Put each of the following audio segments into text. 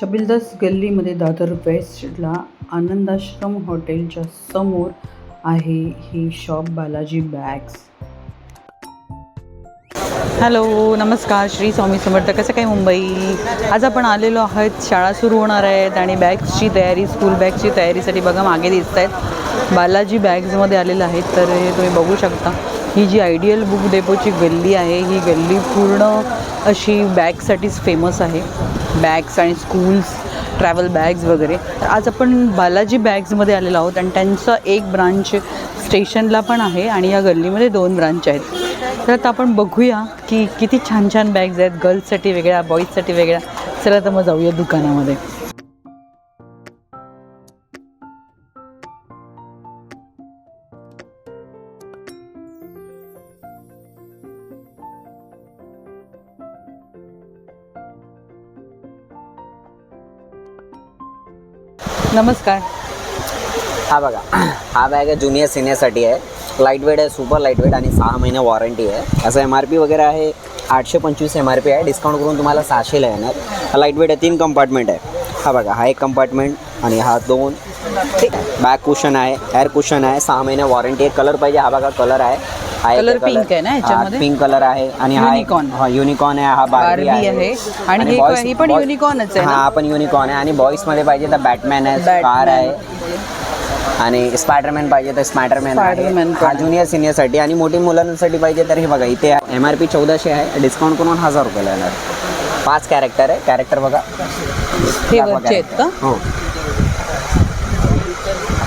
छबिलदास गल्लीमध्ये दादर वेस्टला आनंदाश्रम हॉटेलच्या समोर आहे ही शॉप बालाजी बॅग्स. हॅलो नमस्कार. श्री स्वामी समर्थ. कसं काय मुंबई? आज आपण आलेलो आहोत. शाळा सुरू होणार आहेत आणि बॅग्सची तयारी स्कूल बॅगची तयारीसाठी बघा मागे दिसत आहेत बालाजी बॅग्समध्ये आलेलं आहेत तर हे तुम्ही बघू शकता. ही जी आयडियल बुक डेपोची गल्ली आहे ही गल्ली पूर्ण अशी बॅगसाठीच फेमस आहे. बॅग्स आणि स्कूल्स ट्रॅव्हल बॅग्स वगैरे. तर आज आपण बालाजी बॅग्समध्ये आलेलो आहोत आणि त्यांचं एक ब्रांच स्टेशनला पण आहे आणि या गल्लीमध्ये दोन ब्रांच आहेत. तर आता आपण बघूया की किती छान छान बॅग्स आहेत गर्ल्ससाठी वेगळ्या बॉईजसाठी वेगळ्या. चला तर मग जाऊया दुकानामध्ये. नमस्कार. हा बघा हा बॅग आहे ज्युनियर सिनियरसाठी आहे. लाइट वेट आहे सुपर लाइट वेट आणि सहा महिने वॉरंटी आहे. असं एम आर पी वगैरे आहे आठशे पंचवीस एम आर पी आहे. डिस्काउंट करून तुम्हाला सहाशेला येणार. हा लाइट वेट आहे तीन कंपार्टमेंट आहे. हा बघा हा एक कंपार्टमेंट आणि हा दोन. ठीक बॅक कुशन आहे एअर कुशन आहे सहा महिने वॉरंटी आहे. कलर पाहिजे हा बघा कलर आहे. Color pink आहे ना ह्याच्यामध्ये? पिंक कलर आहे आणि हा Unicorn. हा युनिकॉर्न आहे हा बार्बी आहे. आणि हे boys- हे पण boys- unicornच आहे ना? हा हा पण युनिकॉर्न आहे. आणि बॉईजमध्ये पाहिजे तर बॅटमॅन आहे Batman. कार आहे. आणि स्पायडरमॅन पाहिजे तर स्पायडरमॅन Spiderman पण. हा ज्युनियर सिनियरसाठी आणि मोठी मुलांसाठी पाहिजे तर हे बघा इथे एम आर पी चौदाशे आहे. डिस्काउंट करून हजार रुपयाला येणार पाच कॅरेक्टर आहे. कॅरेक्टर बघा. हे दाखवा वरचे आहेत का? character. हो.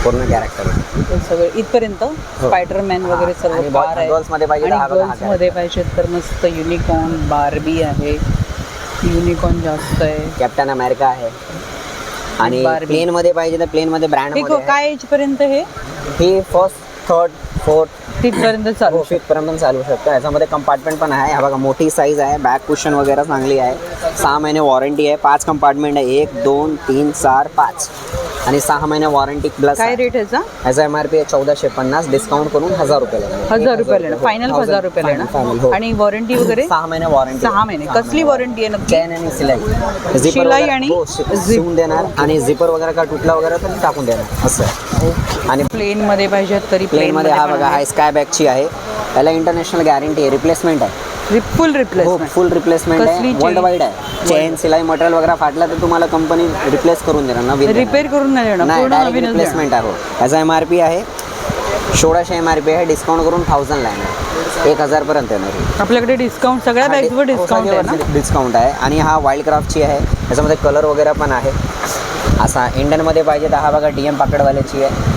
पूर्ण कॅरेक्टर हे सगळे इथपर्यंत स्पायडरमॅन वगैरे सर्व boy- आहे. मध्ये पाहिजे आणि हा हा गर्ल्समध्ये पाहिजे तर मस्त युनिकॉर्न बार्बी आहे. युनिकॉर्न जास्त आहे. कॅप्टन अमेरिका आहे. आणि. प्लेन मध्ये पाहिजे तर प्लेन मध्ये ब्रँड हे काय एज पर्यंत हे? ही फर्स्ट थर्ड फोर्थ तिथपर्यंत चालू हो फिफ्थ पर्यंत पण चालू शकतो. याच्यामध्ये कंपार्टमेंट पण आहे. हा बघा मोठी साईज आहे. बॅक कुशन वगैरे चांगली आहे. सहा महिने वॉरंटी आहे. पाच कंपार्टमेंट आहे. एक दोन तीन चार पाच. आणि सहा महिने वॉरंटी प्लस काय रेट ह्याचा ह्याचा एम आर पी आहे चौदाशे पन्नास. डिस्काउंट करून हजार रुपये. हजार येणार फायनल हो. हजार हो. येणार आणि वॉरंटी वगैरे? सहा महिने वॉरंटी सहा महिने. कसली वॉरंटी आहे नक्की? चेन आणि सिलाई. शिलाई आणि हो, शिवून देणार. आणि झिपर वगैरे का तुटला वगैरे तर टाकून देणार. असं. आणि प्लेन मध्ये पाहिजे तरी प्लेन मध्ये हा बघा हा स्काय बॅगची आहे. त्याला इंटरनॅशनल गॅरंटी आहे. रिप्लेसमेंट आहे. फुल हो रिप्लेसमेंट फुल रिप्लेसमेंट आहे? वर्ल्ड वाईड आहे. चेन सिलाई मटेरियल वगैरे फाटला तर तुम्हाला कंपनी रिप्लेस करून देणार नवीन देणार. रिपेअर करून नाही देणार. रिप्लेसमेंट आहे हो. याचा एम आर पी आहे. सोळाशे एम आर पी आहे. डिस्काउंट करून थाउजंडला येणार. एक हजारपर्यंत येणार. ही. आपल्याकडे डिस्काउंट सगळ्या बॅग्सवर डिस्काउंट आहे. ना? डिस्काउंट आहे. आणि हा वाईल्ड क्राफ्टची आहे. याच्यामध्ये कलर वगैरे पण आहे. असा इंडियनमध्ये पाहिजे तर हा बघा डी एम पाकडवाल्याची आहे.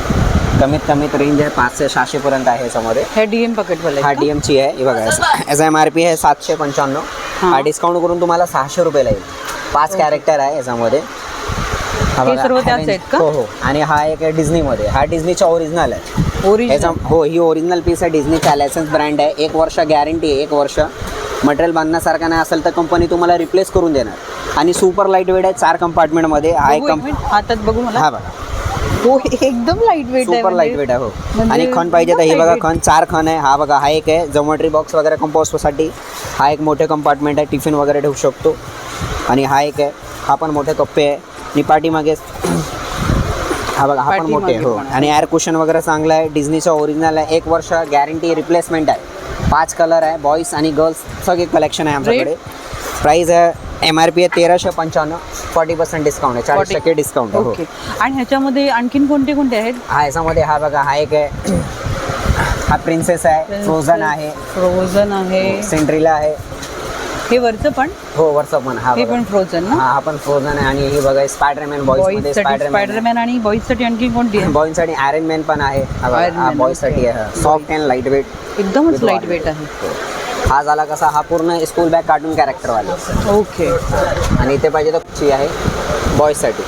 कमीत कमीत रेंज आहे पाचशे सहाशेपर्यंत आहे याच्यामध्ये. हे डीएम पकेटवाले हा डी एमची आहे. हे बघा याचा एम आर पी आहे सातशे पंच्याण्णव. हा. डिस्काउंट करून तुम्हाला सहाशे रुपयाला येईल पाच कॅरेक्टर आहे याच्यामध्ये. हा हे बघा, सर्व हा त्याच range- आहेत का? हो हो. आणि हा एक आहे डिझनीमध्ये हा डिझनीचा ओरिजिनल आहे. याचा ओरिजिनल हो ही ओरिजिनल पीस आहे डिझनीचा लायसन्स ब्रँड आहे. एक वर्ष गॅरंटी आहे एक वर्ष. मटेरियल बांधण्यासारखं नाही असेल तर कंपनी तुम्हाला रिप्लेस करून देणार. आणि सुपर लाइट वेट आहे चार कंपार्टमेंटमध्ये हा एक कंप हातात बघू मला. हा बघा. हो एकदम लाइट वेट आहे सुपर लाइट वेट आहे हो. म्हणजे आणि खण पाहिजे तर हे बघा. खण चार खण आहे. हा बघा हा एक आहे जॉमेट्री बॉक्स वगैरे कंपोस्टसाठी हा एक मोठे कंपार्टमेंट आहे टिफिन वगैरे ठेवू शकतो. आणि हा एक आहे हा पण मोठे कप्पे आहे. आणि पाठीमागे हा बघा हा पण मोठे हो. आणि एअर कुशन वगैरे चांगलं आहे. डिझनीचं ओरिजिनल आहे. एक वर्ष गॅरंटी रिप्लेसमेंट आहे. पाच कलर आहे बॉईज आणि गर्ल्स सगळे कलेक्शन आहे आमच्याकडे. प्राईस आहे एम आर पी आहे तेराशे पंच्याण्णव फॉर्टी पर्सेंट डिस्काउंट आहे चाळीस 40. टक्के डिस्काउंट आहे हो ओके आणि ह्याच्यामध्ये आणखीन कोणते कोणते आहेत? हा याच्यामध्ये हा बघा हा एक आहे. हा प्रिन्सेस आहे फ्रोझन आहे. फ्रोझन आहे. सेंट्रीला आहे. हे वरचं पण? हो वरचा पण हा हे बघा. पण फ्रोझन ना? हा हा पण फ्रोझन आहे. आणि हे बघा स्पायडरमॅन बॉईजमध्ये बॉईजसाठी स्पायडरमॅन स्पायडरमॅन आणि बॉईजसाठी आणखीन कोणती आहे? बॉईजसाठी आयरन मॅन पण आहे. Iron Man, बॉईजसाठी आहे. सॉफ्ट अँड लाइट वेट एकदमच लाइट वेट आहे. हा झाला कसा हा पूर्ण स्कूल बॅग कार्टून कॅरेक्टर वाले ओके. आणि इथे पाहिजे तर ची आहे बॉईजसाठी.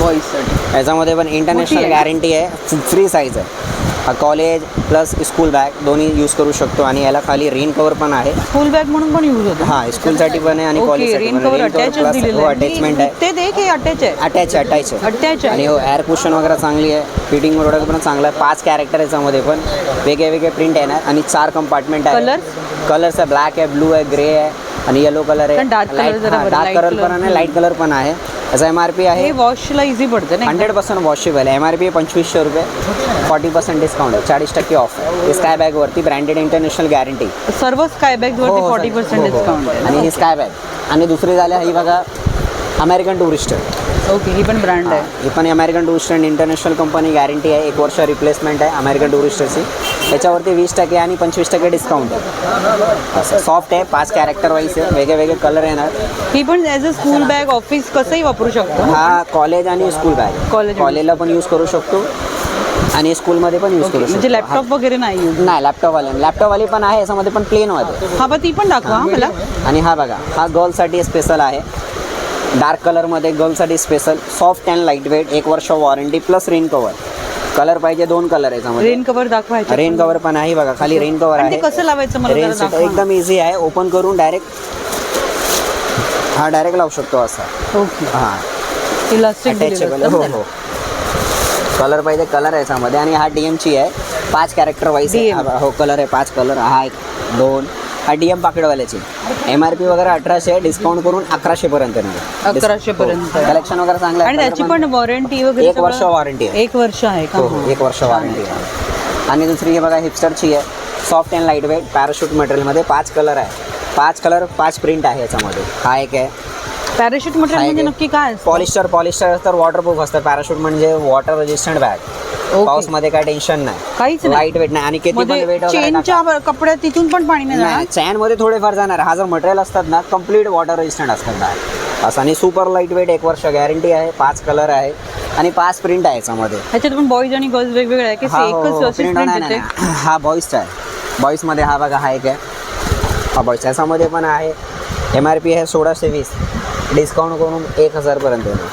बॉईजसाठी याच्यामध्ये पण इंटरनॅशनल. गॅरंटी आहे फ्री साईज आहे. कॉलेज प्लस स्कूल बॅग दोन्ही यूज करू शकतो आणि याला खाली रेन कवर पण आहे. स्कूल बॅग म्हणून पण यूज होतो. हा स्कूलसाठी पण आहे आणि ओके कॉलेजसाठी रेन पण cover Rain cover attach plus दिलेलं हो आहे अटॅचमेंट आहे. ते देख हे अटॅच आहे. अटॅच अटॅच आणि हो एअर कुशन वगैरे चांगली आहे. फिटिंग वगैरे पण चांगलं आहे. पाच कॅरेक्टर याच्यामध्ये पण. वेगळे वेगळे प्रिंट येणार. आणि चार कंपार्टमेंट आहे Colours? कलर्स आहे. ब्लॅक आहे ब्लू आहे ग्रे आहे. आणि येलो कलर आहे. Dark colour. पण आहे लाइट कलर पण आहे. याचा एम आर पी हे आहे वॉशला इझी पडतं ना हंड्रेड पर्सेंट वॉशेबल आहे. एम आर पी आहे पंचवीसशे रुपये. फॉर्टी पर्सेंट डिस्काउंट आहे. चाळीस टक्के ऑफ आहे. स्काय बॅगवरती ब्रँडेड इंटरनॅशनल गॅरंटी सर्व स्काय बॅग वरती फॉर्टी पर्सेंट डिस्काउंट आहे. हो, आणि ही स्काय बॅग आणि दुसरी झाली ही बघा अमेरिकन टुरिस्ट ओके ही पण ब्रँड आहे. ही पण American Tourister and international company guarantee आहे. एक वर्ष रिप्लेसमेंट आहे अमेरिकन टुरिस्टची त्याच्यावरती वीस टक्के आणि पंचवीस टक्के डिस्काउंट आहे. असं सॉफ्ट आहे पाच कॅरेक्टर वाईज आहे. वेगळे वेगळे कलर येणार. ही पण as a school bag office कसंही वापरू शकतो. हा कॉलेज आणि स्कूल बॅग College. कॉलेजला पण यूज करू शकतो. आणि स्कूलमध्ये पण यूज करू शकतो. म्हणजे लॅपटॉप वगैरे नाही नाही लॅपटॉपवाले लॅपटॉपवाली पण आहे याच्यामध्ये पण प्लेनमध्ये हा पण ती पण दाखवा मला. आणि हा बघा हा गर्लसाठी स्पेशल आहे. डार्क कलरमध्ये गर्लसाठी special soft and light weight एक वर्ष warranty plus rain cover colour पाहिजे दोन कलर आहे रेन कव्हर दाखवा ह्याच्यात रेन. कवर पण आहे बघा खाली रेन कवर ते आहे. कसं लावायचं मला रेन. एकदम इझी आहे. ओपन करून डायरेक्ट हा डायरेक्ट लावू शकतो असा. ओके. हा. इलास्टिक हो हो. कलर पाहिजे कलर आहे याच्यामध्ये. आणि हा डी एमची आहे. पाच कॅरेक्टर वाईज. हो कलर आहे. पाच कलर हा एक दोन हा डी एम पाकिटवाल्याची. एम आर पी वगैरे अठराशे डिस्काउंट करून अकराशे पर्यंत हो. 1100 पर्यंत. कलेक्शन वगैरे चांगलं आणि त्याची पण वॉरंटी वगैरे एक वर्ष वॉरंटी आहे. एक वर्ष आहे का? हो हो एक वर्ष वॉरंटी आहे. आणि दुसरी ही बघा हिपस्टरची आहे. Soft and light weight parachute मटेरियलमध्ये पाच कलर आहे. पाच कलर पाच प्रिंट आहे याच्यामध्ये. हा एक आहे. पॅराशूट मटेरियल म्हणजे नक्की काय पॉलिस्टर पॉलिस्टर तर वॉटरप्रूफ असतं. पॅराशूट म्हणजे वॉटर रेजिस्टंट बॅग ओके. पाऊसमध्ये काय टेन्शन नाही. काहीच नाही. लाइट वेट नाही. आणि किती पण मध्ये वेट चेनच्या कपड्यात तिथून पण पाणी नाही जाणार. चॅनमध्ये थोडेफार जाणार. हा जर मटेरियल असतात ना कंप्लीट वॉटर रेजिस्टंट असतात बॅग असं आणि सुपर लाइट वेट एक वर्ष गॅरंटी आहे. पाच कलर आहे. आणि पाच प्रिंट आहे याच्यामध्ये. ह्याच्यात पण बॉईज आणि गर्ल्स वेगवेगळे आहे. की हा हो, एकच हो, अशीच print print नाही, नाही, येते नाही. हा बॉईसचा आहे. बॉईसमध्ये हा बघा हा एक आहे. हा बॉईस याच्यामध्ये पण आहे. एम आर पी आहे सोळाशे वीस. डिस्काउंट करून एक हजारपर्यंत येणार.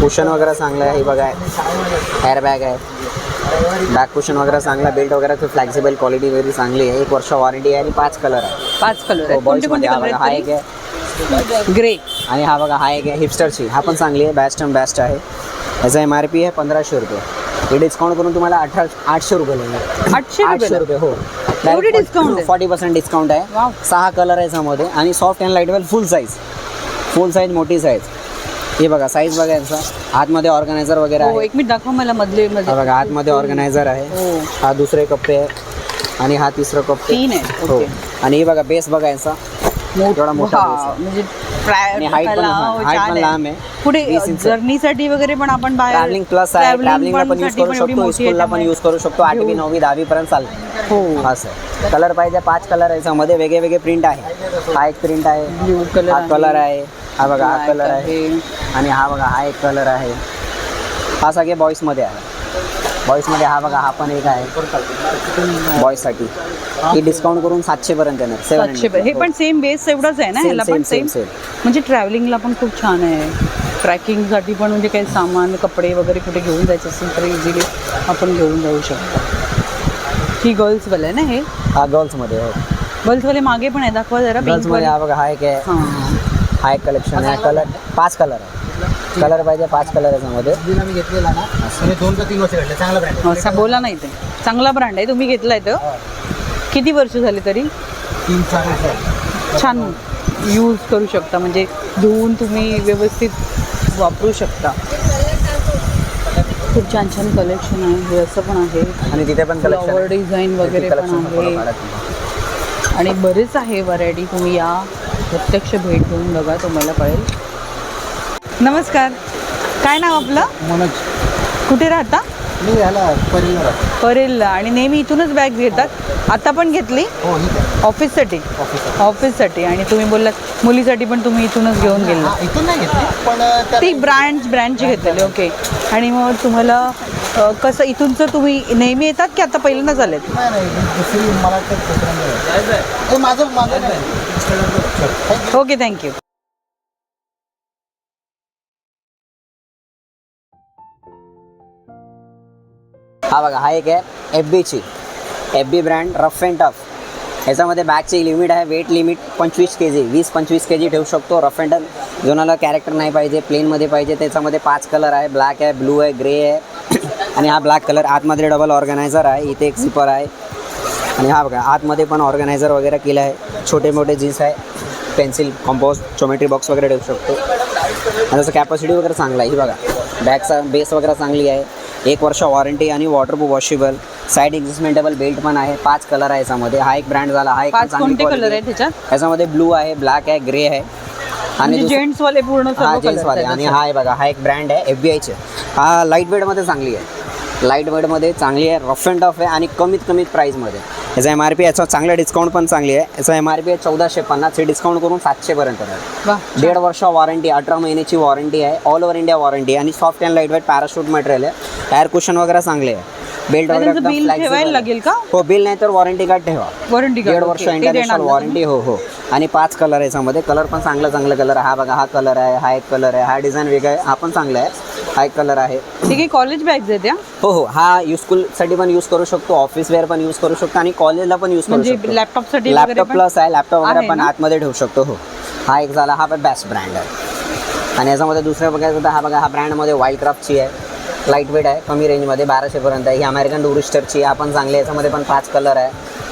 कुशन वगैरे चांगलं आहे हे बघा. हेअर बॅग आहे. बॅक कुशन वगैरे चांगला बेल्ट वगैरे फ्लेक्सिबल क्वालिटी वगैरे चांगली आहे. एक वर्ष वॉरंटी आहे आणि पाच कलर आहे. पाच कलर हो, हा हा एक आहे. ग्रे आणि हा बघा हा एक आहे हिपस्टरची हा पण चांगली आहे बेस्ट अँड बेस्ट आहे. याचा एम आर पी आहे पंधराशे रुपये. हे डिस्काउंट करून तुम्हाला अठरा आठशे रुपये लागणार आठशे आठशे रुपये हो. आहे? फॉर्टी पर्सेंट डिस्काउंट आहे. सहा कलर आहे याच्यामध्ये. आणि soft and light well full size full size मोठी साईज हे बघा साईज बघा यांचा. आतमध्ये ऑर्गनायझर वगैरे हो आहे. एक मिनिट दाखवा मला मधले हा मध्ये बघा आतमध्ये ऑर्गनायझर आहे. हो. हा दुसरे कप्पे आहे. आणि हा तिसरं कप्पे तीन आहे हो. ओके. आणि हे बघा बेस बघा यांचा. एवढा मोठा आहे. म्हणजे प्राय- आणि height पण- टाकायला, हा, height पण. लांब आहे. पुढे 20 इंच. जर्नीसाठी वगैरे पण आपण बाहेर ट्रॅव्हलिंग प्लस आहे. travelling ट्रॅव्हलिंगला पण यूजसाठी करू पण एवढी शकतो. मोठी स्कूलला पण यूज करू शकतो. आठवी. नववी दहावी पर्यंत चालतं. हो. असं कलर पाहिजे पाच कलर आहे याच्यामध्ये. वेगळे वेगळे प्रिंट आहे. हा एक प्रिंट आहे. ब्ल्यू कलर हा कलर आहे. हा बघा हा कलर आहे. आणि हा बघा हा एक कलर आहे. हा सगळे बॉईजमध्ये आहे. बॉईजमध्ये हा बघा हा पण एक आहे. बॉईजसाठी ही? डिस्काउंट करून सातशे पर्यंत येणार. सातशे हे पण सेम बेस एवढाच आहे ना ह्याला पण सेम same. म्हणजे ट्रॅव्हलिंगला पण खूप छान आहे. ट्रॅकिंगसाठी पण म्हणजे काही सामान कपडे वगैरे कुठे घेऊन जायचं असेल तर इझिली आपण घेऊन जाऊ शकतो. ही गर्ल्सवाला आहे ना हे? हा गर्ल्समध्ये हो. गर्ल्सवाले मागे पण आहे दाखवा जरा गर्ल्समध्ये हा बघा हा एक आहे. हा एक कलेक्शन आहे. कलर पाच कलर आहे. कलर पाहिजे पाच कलर याच्यामध्ये. दिन आम्ही घेतलेला ना म्हणजे दोन का तीन वर्ष घडले चांगला ब्रँड असं बोला नाही ते चांगला ब्रँड आहे. तुम्ही घेतलाय तर किती वर्ष झाली तरी? तीन चार वर्ष. छान. यूज करू शकता. म्हणजे धुवून तुम्ही व्यवस्थित वापरू शकता. खूप छान छान कलेक्शन आहे. हे असं पण आहे. आणि तिथे पण फ्लॉवर कलेक्शन डिझाईन वगैरे पण आहे. आणि बरेच आहे व्हरायटी तुम्ही या. प्रत्यक्ष भेट देऊन बघा तुम्हाला कळेल. नमस्कार. काय नाव आपलं? मनोज. कुठे राहता? मी ह्याला राहतो. परेलला. आणि नेहमी इथूनच बॅग घेतात? आता पण घेतली? हो ही काय ऑफिससाठी. ऑफिस ऑफिससाठी. आणि तुम्ही बोललात मुलीसाठी पण तुम्ही इथूनच घेऊन गेला इथून नाही घेतली पण त्या- ती ब्रँच ब्रँचची घेतलेली ओके. आणि मग तुम्हाला अ, कसं इथूनचं तुम्ही नेहमी येतात की आता नाही नाही ही दुसरी मला. हे माझं माझं नाही. ओके थँक्यू हा बघा हा एक आहे एफ बीची F B brand rough and tough याच्यामध्ये बॅगची लिमिट आहे वेट लिमिट पंचवीस के जी वीस पंचवीस के जी ठेवू शकतो रफ अँड टफ जोनाला कॅरेक्टर नाही पाहिजे प्लेनमध्ये पाहिजे त्याच्यामध्ये पाच कलर आहे. ब्लॅक आहे ब्लू आहे ग्रे आहे. आणि हा ब्लॅक कलर आतमध्ये डबल ऑर्गनायझर आहे. इथे एक सिपर आहे. आणि हा बघा आतमध्ये पण ऑर्गनायझर वगैरे केलं आहे. छोटे मोठे जीन्स आहे. पेन्सिल कॉम्पोस्ट जोमेट्री बॉक्स वगैरे ठेवू शकतो. आणि जसं कॅपॅसिटी वगैरे चांगला आहे. ही बघा बॅगचा बेस वगैरे चांगली आहे. एक वर्ष वॉरंटी आणि वॉटरप्रूफ वॉशेबल साईड एक्झिस्मेंटेबल बेल्ट पण आहे. पाच कलर आहे याच्यामध्ये. हा एक ब्रँड झाला. हा एक चांगली कलर त्याच्यात? याच्यामध्ये ब्लू आहे ब्लॅक आहे ग्रे आहे. आणि म्हणजे दुसरं- जेंट्स वाले पूर्ण हा सर्व जेंट्स colours वाले. आहेत आणि. हा आहे बघा हा एक ब्रँड आहे एफ बी आयचे हा लाइट वेटमध्ये चांगली आहे. लाइट वेटमध्ये चांगली आहे रफ अँड टफ आहे आणि कमीत कमीत प्राईजमध्ये याचा एम आर पी याचा चांगला डिस्काउंट पण चांगली आहे. याचा एम आर पी आहे चौदाशे पन्नास हे डिस्काउंट करून सातशेपर्यंत आहे दीड वर्ष वॉरंटी अठरा महिन्याची वॉरंटी आहे. ऑल ओव्हर इंडिया वॉरंटी आणि soft and light weight parachute material आहे. टायर कुशन वगैरे चांगले आहे. बेल्ट वगैरे. लागेल का? हो बिल नाही तर वॉरंटी कार्ड ठेवा. वॉरंटी दीड वर्ष इंटरनॅशनल वॉरंटी हो हो. आणि पाच कलर आहे याच्यामध्ये. कलर पण चांगला चांगला कलर आहे. हा बघा हा कलर आहे हा एक कलर आहे. हा डिझाईन वेगळा आहे. हा पण चांगला आहे. हा एक कलर आहे. ठीक आहे कॉलेज बॅग्स आहेत त्या हो हो. हा साठी पण यूज करू शकतो ऑफिस वेअर पण यूज करू शकतो आणि कॉलेजला पण यूज करू म्हणजे शकतो. लॅपटॉपसाठी वगैरे लॅपटॉप पण प्लस आहे लॅपटॉप वगैरे आहे पण ना? आतमध्ये ठेवू शकतो हो. हा एक झाला हा पण बेस्ट ब्रँड आहे. आणि याच्यामध्ये दुसरं बघायचं तर हा बघा हा ब्रँडमध्ये वाईल्ड क्राफ्टची आहे. लाइट वेट आहे कमी रेंजमध्ये बाराशेपर्यंत आहे. ही अमेरिकन टुरिस्टरची हा पण चांगली आहे. याच्यामध्ये पण पाच कलर आहे.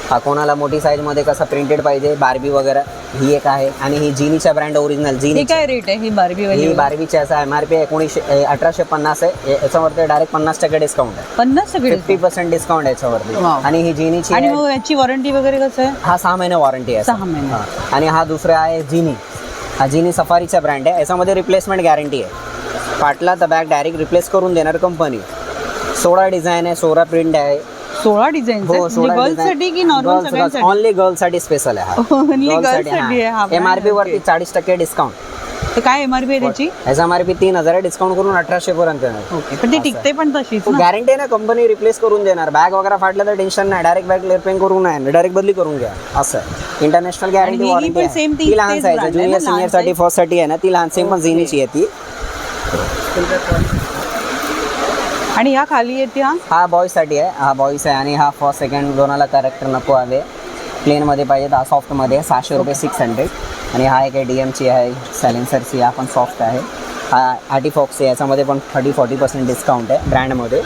हा कोणाला मोठी साईजमध्ये कसं प्रिंटेड पाहिजे बार्बी वगैरे. ही एक आहे आणि ही जिनीच्या ब्रँड ओरिजिनल जिनी काय रेट आहे? ही बारबी ही बार्बीची असं एम आर पी एकोणीसशे अठराशे पन्नास आहे. याच्यावरती डायरेक्ट पन्नास टक्के डिस्काउंट आहे. पन्नास सगळे फिफ्टी पर्सेंट डिस्काउंट आहे याच्यावरती. आणि ही जिनीची आणि मग याची वॉरंटी वगैरे कसं आहे? हा सहा महिने वॉरंटी आहे. सहा महिने. आणि हा दुसरा आहे जिनी. हा जिनी सफारीचा ब्रँड आहे. याच्यामध्ये रिप्लेसमेंट गॅरंटी आहे. पाटला तर बॅग डायरेक्ट रिप्लेस करून देणार कंपनी सोळा डिझाईन आहे सोळा प्रिंट आहे. सोळा डिझाईन हो म्हणजे गर्ल्ससाठी की नॉर्मल सगळ्यांसाठी? ओनली गर्ल्ससाठी स्पेशल आहे girls साठी आहे. हा. brand, एम आर पी वरती. चाळीस टक्के डिस्काउंट तर काय एमआरपी आहे त्याची? याचा एम आर पी तीन हजार डिस्काउंट करून अठराशे पर्यंत येणार. ओके पण ती टिकते पण तशीच ना. गॅरंटी आहे ना कंपनी रिप्लेस करून देणार. बॅग वगैरे फाटलं तर टेन्शन नाही. डायरेक्ट बॅग रिपेअर करून नाही. डायरेक्ट बदली करून घ्या. असं. इंटरनॅशनल आणि ही गॅरंटी पण वॉरंटी same ती- ती लहान तेच साईज brand आहे ज्युनियर ना, लहान सिनियरसाठी? फर्स्टसाठी आहे ना ती लहान सेम पण झिनीची आहे ती. आणि ह्या खाली येते हा? हा बॉईजसाठी आहे. हा बॉईज आहे आणि हा फर्स्ट सेकंड दोनाला कॅरेक्टर नको हवे प्लेनमध्ये पाहिजे हा सॉफ्टमध्ये सहाशे रुपये सिक्स हंड्रेड आणि हा एक डी एमची आहे सॅलेन्सरची हा पण सॉफ्ट आहे. हा आर्टी फॉक्स आहे याच्यामध्ये पण थर्टी फॉर्टी पर्सेंट डिस्काउंट आहे ब्रँडमध्ये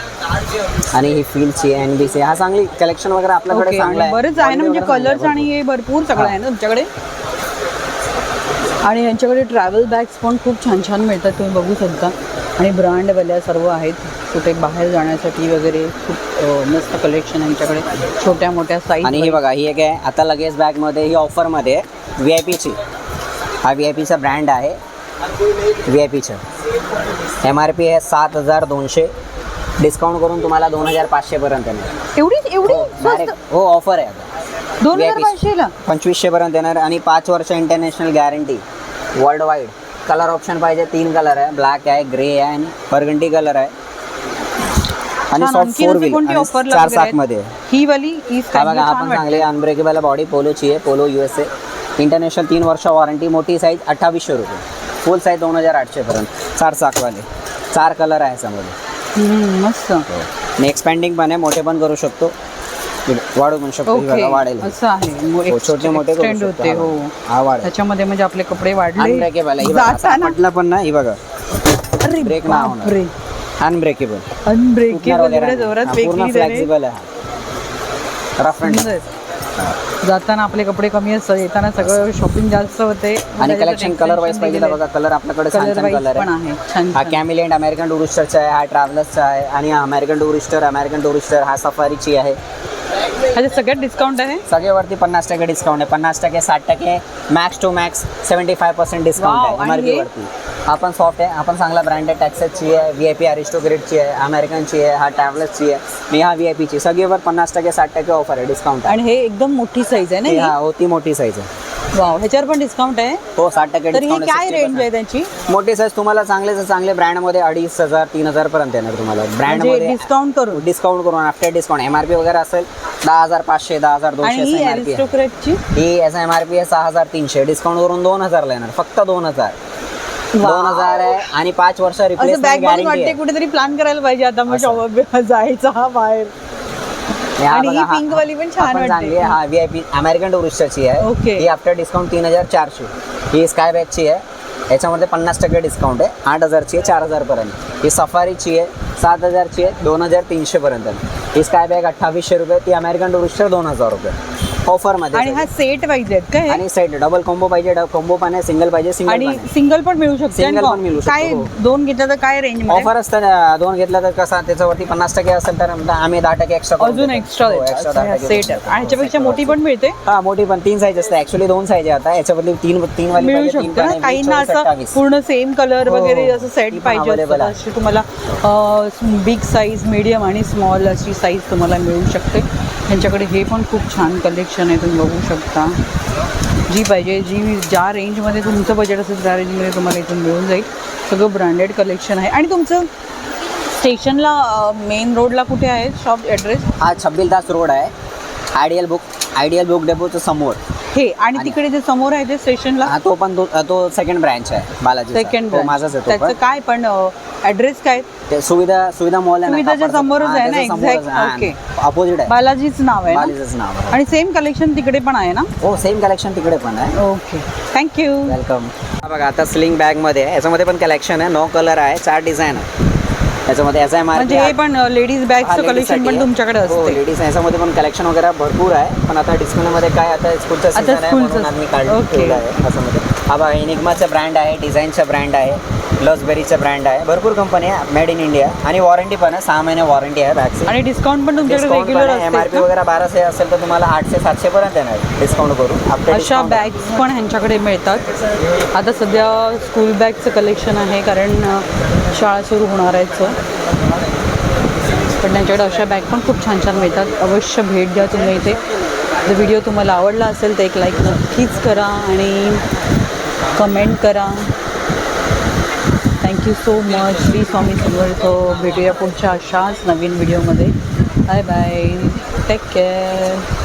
आणि ही फीलची आहे एन बी सी हा चांगली कलेक्शन वगैरे आपल्याकडे चांगलं आहे. बरेच आहे ना म्हणजे कलर्स आणि हे भरपूर सगळं आहे ना तुमच्याकडे? आणि यांच्याकडे ट्रॅव्हल बॅग्स पण खूप छान छान मिळतात. तुम्ही बघू शकता. आणि ब्रँडवाल्या सर्व आहेत. कुठे बाहेर जाण्यासाठी वगैरे खूप मस्त कलेक्शन यांच्याकडे. छोट्या मोठ्या आणि ही साईज बघा ही एक आहे. आता लगेच बॅगमध्ये ही ऑफरमध्ये आहे व्ही आय पीची हा व्ही आय पीचा ब्रँड आहे. व्ही आय पीचं एम आर पी आहे सात हजार दोनशे. डिस्काउंट करून तुम्हाला दोन हजार पाचशेपर्यंत एवढी एवढी हो ऑफर आहे आता. दोन हजार VIP. पाचशेला पंचवीसशेपर्यंत येणार आणि पाच वर्ष international guarantee world wide colour option पाहिजे तीन कलर आहे. ब्लॅक आहे ग्रे आहे आणि बर्गंडी कलर आहे. आणि सॉफ्ट फोर व्हील आणि चार? सातमध्ये आहे. ही वाली ही हा बघा blue हा छान पण वाटते. चांगली अनब्रेकेबल बॉडी पोलोची आहे Polo U S A international तीन वर्ष वॉरंटी मोठी साईज अठ्ठावीसशे रुपये. फुल साईज दोन हजार आठशेपर्यंत चार चाकवाले चार कलर आहे हम्म, मस्त. आणि एक्सपॅन्डिंग पण आहे मोठे पण करू शकतो. वाढू पण शकतो ही बघा, वाढेल. असं आहे. मग हो, छोटे मोठे करू extend शकतो. होते हा, हो हा वाढेल. त्याच्यामध्ये म्हणजे आपले कपडे वाढले. अनब्रेकेबल आहे. ही बघा, असा जाताना पटला पण ना ही बघा. अरे ब्रेक नाही होणार. बापरे. अनब्रेकेबल अनब्रेकेबल एवढ्या जोरात पूर्ण वेगळी त्याने. फ्लेक्झिबल आहे. रफ अँड सुंदर. जाताना आपले कपडे कमी असतात येताना सगळं शॉपिंग जास्त होते. आणि कलेक्शन कलर वाईज पाहिजे तर बघा कलर आपल्याकडे छान कलर छान वाईज कलर पण आहे. आहे छान हा छान. कॅमिलेंट अमेरिकन टुरिस्टरचा आहे हा ट्रॅव्हलर्सचा आहे आणि हा अमेरिकन टुरिस्टर अमेरिकन टुरिस्टर हा सफारीची आहे. ह्याच्यात सगळ्यात डिस्काउंट आहे? सगळ्यावरती पन्नास टक्के डिस्काउंट आहे. पन्नास टक्के साठ टक्के max to max seventy five percent discount Wow, आहे आणि एम आर हे? वरती आपण सॉफ्ट आहे. आपण चांगला ब्रँड आहे टॅक्सेसची आहे व्ही आय पी अरिस्टोग्रेटची आहे अमेरिकनची आहे हा ट्रॅव्हलर्सची आहे आणि हा व्ही आय पीची सगळीवर पन्नास टक्के साठ टक्के ऑफर आहे डिस्काउंट आहे. आणि हे एकदम मोठी साईज आहे ना हा हो? ती मोठी साईज आहे? वाव ह्याच्यावर पण डिस्काउंट आहे? हो साठ टक्के तर ही काय रेंज आहे त्याची? मोठी साईज तुम्हाला चांगले चांगले ब्रँडमध्ये अडीच हजार तीन हजार पर्यंत येणार तुम्हाला. म्हणजे ब्रँडमध्ये डिस्काउंट करून? डिस्काउंट करून after discount M R P वगैरे असेल दहा हजार पाचशे दहा हजार दोनशे ही ही याचा एम आर पी आहे सहा हजार तीनशे. डिस्काउंट करून दोन हजारला येणार. फक्त दोन हजार. दोन हजार आहे आणि पाच वर्ष रिप्लेसमेंट गॅरंटी वाटते आहे. कुठेतरी प्लॅन करायला पाहिजे आता मग. शॉप जायचा हा बाहेर. pink वाली पण छान. चांगली आहे. हा व्ही आय पी अमेरिकन टुरिस्टची आहे. Okay. ही आफ्टर डिस्काउंट तीन हजार चारशे. ही स्काय बॅगची आहे. याच्यामध्ये पन्नास टक्के डिस्काउंट आहे. आठ हजारची आहे चार हजारपर्यंत. ही सफारीची आहे सात हजारची आहे दोन हजार तीनशेपर्यंत ही स्काय बॅग अठ्ठावीसशे रुपये ती अमेरिकन टुरिस्टर दोन हजार रुपये. ऑफरमध्ये आणि हा सेट पाहिजे का हे? आणि सेट डबल कॉम्बो पाहिजे कॉम्बो पण आहे सिंगल पाहिजे सिंगल आणि. सिंगल पण मिळू शकते Single पण मिळू शकतो, काय हो. दोन घेतलं तर काय रेंज ऑफर असतं दोन घेतला तर कसा त्याच्यावरती पन्नास टक्के असेल तर आम्ही दहा टक्के एक्स्ट्रा अजून एक्स्ट्रा सेट आणि ह्याच्यापेक्षा मोठी पण मिळते? हा मोठी पण तीन साईज असते. ऍक्च्युली दोन साईज आहे आता. याच्याबद्दल तीन तीन वाली मिळू शकतं काहींना असं. पूर्ण सेम कलर हो, वगैरे हो. असं सेट पाहिजे. अशी तुम्हाला बिग साईज मीडियम आणि स्मॉल अशी साईज तुम्हाला मिळू शकते. त्यांच्याकडे हे पण खूप छान कलेक्शन आहे तुम्ही बघू शकता. जी पाहिजे जी ज्या रेंजमध्ये तुमचं बजेट असेल त्या रेंजमध्ये तुम्हाला इथून मिळून जाईल. सगळं ब्रँडेड कलेक्शन आहे. आणि तुमचं स्टेशनला मेन रोडला कुठे आहे? शॉप ॲड्रेस हा छब्बीलदास रोड आहे. आयडियल बुक आयडियल बुक डेपोचं समोर. हे आणि तिकडे जे समोर आहे ते स्टेशनला? हा तो पण दो- तो सेकंड ब्रँच आहे बालाजी सेकंड माझाच आहे तो त्याचं पण. काय पण ॲड्रेस काय? ते सुविधा सुविधा मॉल आहे सुविधाच्या समोरच आहे ना, exact, okay. अपोजिट आहे. बालाजीच नाव आहे ना? बालाजीचं नाव आहे. आणि सेम कलेक्शन तिकडे पण आहे ना? हो सेम कलेक्शन तिकडे पण आहे. ओके थँक्यू वेलकम हा बघा आता स्लिंग बॅगमध्ये आहे. याच्यामध्ये पण कलेक्शन आहे. नो कलर आहे चार डिझाइन आहे. याच्यामध्ये याचा एम आर म्हणजे हे पण लेडीज बॅगचं कलेक्शन पण तुमच्याकडे असते. लेडीज याच्यामध्ये पण कलेक्शन वगैरे भरपूर आहे. पण आता डिस्प्ले मध्ये काय आता स्कूलचा आता सीझन आहे स्कूलचं- म्हणून आम्ही काढून ओके. ठेवलं आहे असं मध्ये हा बघा इनिग्माचा ब्रँड आहे डिझाईनचा ब्रँड आहे. लसबेरीचा ब्रँड आहे. भरपूर कंपनी आहे मेड इन इंडिया आणि वॉरंटी पण आहे सहा महिने वॉरंटी आहे बॅगची आणि डिस्काउंट पण तुमच्याकडे रेग्युलर एम आर पी वगैरे बाराशे असेल तर तुम्हाला आठशे सातशे पर्यंत येणार डिस्काउंट करून. अशा. बॅग्स पण ह्यांच्याकडे मिळतात. आता सध्या स्कूल बॅगचं कलेक्शन आहे कारण शाळा सुरू होणार आहेत सो पण त्यांच्याकडे अशा बॅग पण खूप छान छान मिळतात. अवश्य भेट द्या तुम्ही इथे. जर व्हिडिओ तुम्हाला आवडला असेल तर एक लाईक नक्कीच करा आणि कमेंट करा. Thank you so much Shri Swami Samarth भेटूया पुढच्या अशाच नवीन व्हिडिओमध्ये बाय बाय टेक केअर